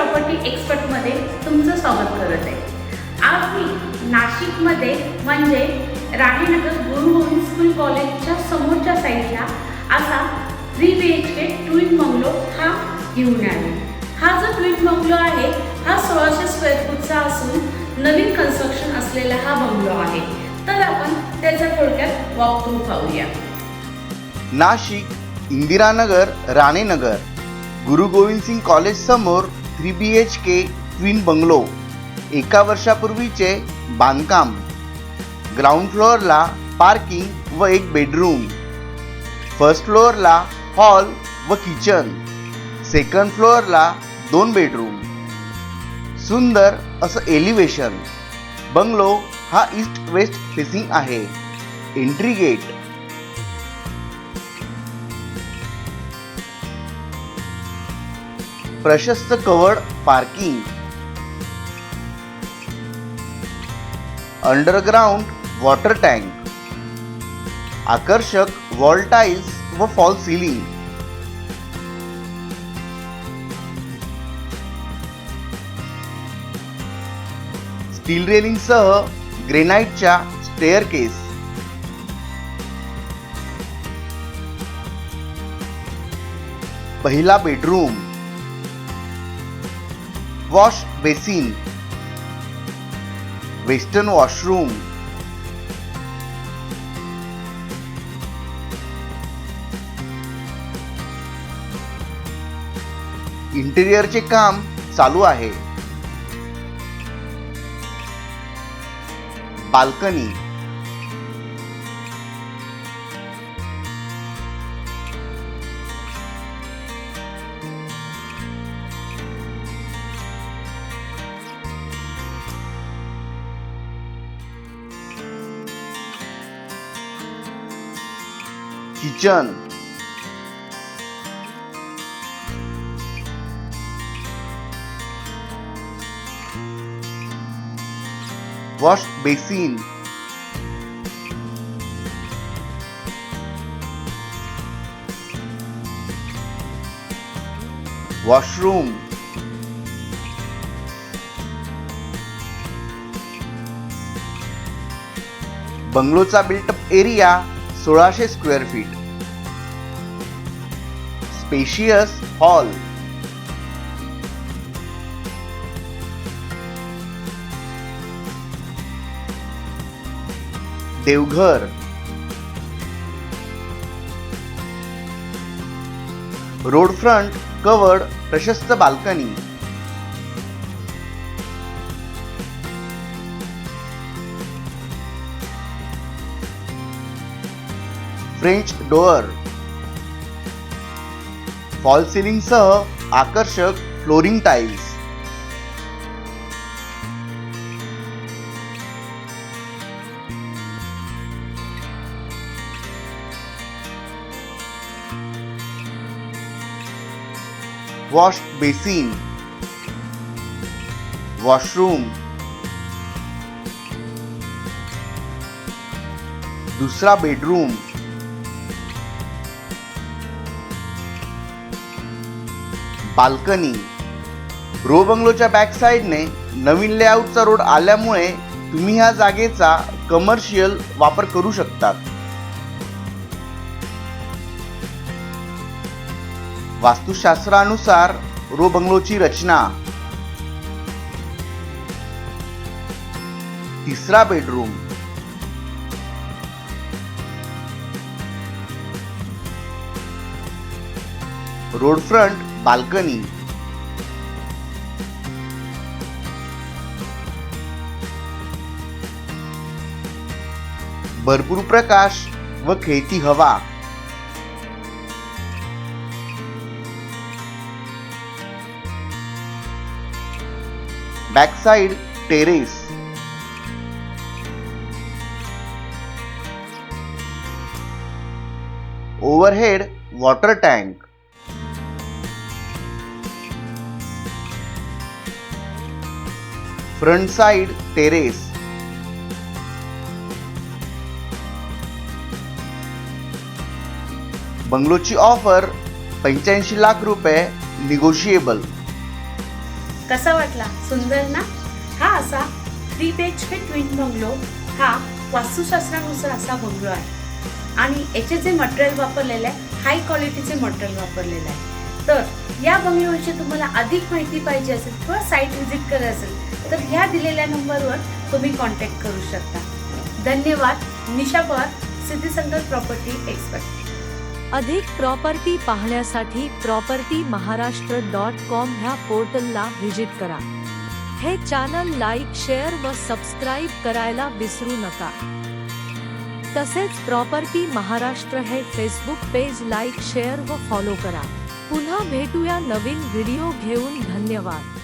Property एक्सपर्टमध्ये तुमचं स्वागत करत आहे. आज मी नाशिकमध्ये म्हणजे राणीनगर गुरु गोविंद स्कूल कॉलेजच्या समोरच्या साईडला असा three B H K twin bungalow हा घेऊन आले. हा जो ट्विन बंगलो आहे हा सोळाशे स्क्वेअर फूटचा असून नवीन कन्स्ट्रक्शन असलेला हा बंगलो आहे. तर आपण त्याचा थोडक्यात वॉक थ्रू पाहूया. नाशिक इंदिरानगर राणेनगर गुरु गोविंद सिंग कॉलेज समोर three B H K twin bungalow एका वर्षापूर्वीचे बांधकाम ग्राउंड फ्लोअरला पार्किंग व एक बेडरूम फर्स्ट फ्लोअरला हॉल व किचन सेकंड फ्लोअरला दोन बेडरूम सुंदर असं एलिव्हेशन बंगलो हा ईस्ट वेस्ट फेसिंग आहे. एंट्री गेट प्रशस्त covered parking. Underground water tank. आकर्षक वॉल टाईल्स व फॉल सिलिंग. स्टील रेलिंगसह ग्रेनाइटच्या स्टेअर केस पहिला bedroom wash basin western washroom इंटेरियरचे काम चालू आहे. Balcony kitchen wash basin washroom बंगलोचा built up area सोळाशे स्क्वेअर फीट स्पेशियस हॉल देवघर रोड फ्रंट कवर्ड प्रशस्त बाल्कनी फ्रेंच डोअर फॉल सिलिंगसह आकर्षक flooring tiles wash basin washroom दूसरा बेडरूम बाल्कनी. रो बंगलोच्या बॅक साईडने नवीन लेआउटचा रोड आल्यामुळे तुम्ही ह्या जागेचा कमर्शियल वापर करू शकतात. वास्तुशास्त्रानुसार रो बंगलोची रचना. तिसरा बेडरूम रोड फ्रंट बाल्कनी. भरपूर प्रकाश व खेळती हवा. Backside terrace overhead water tank front side terrace बंगलोची offer पंच्याऐंशी लाख रुपये निगोशिएबल कसा वाटला? सुंदर ना? हा असा थ्री बेच एच के ट्विन बंगलो हा वास्तुशास्त्रानुसार असा बंगलो आहे. आणि याचे जे मटेरियल वापरलेलं आहे हाय क्वालिटीचे मटेरियल वापरलेलं आहे. तर या बंगल्याविषयी तुम्हाला अधिक माहिती पाहिजे असेल किंवा साईट व्हिजिट करायची असेल तर ह्या दिलेल्या नंबरवर तुम्ही कॉन्टॅक्ट करू शकता. धन्यवाद. निशा पवार सिद्धीसंगत प्रॉपर्टी एक्सपर्ट अधिक प्रॉपर्टी पाहण्यासाठी प्रॉपर्टी महाराष्ट्र डॉट कॉम ह्या पोर्टलला व्हिजिट करा. हे चॅनल लाईक शेअर व सबस्क्राईब करायला विसरू नका. तसेच प्रॉपर्टी महाराष्ट्र हे फेसबुक पेज लाईक शेअर व फॉलो करा. पुन्हा भेटूया नवीन व्हिडिओ घेऊन. धन्यवाद.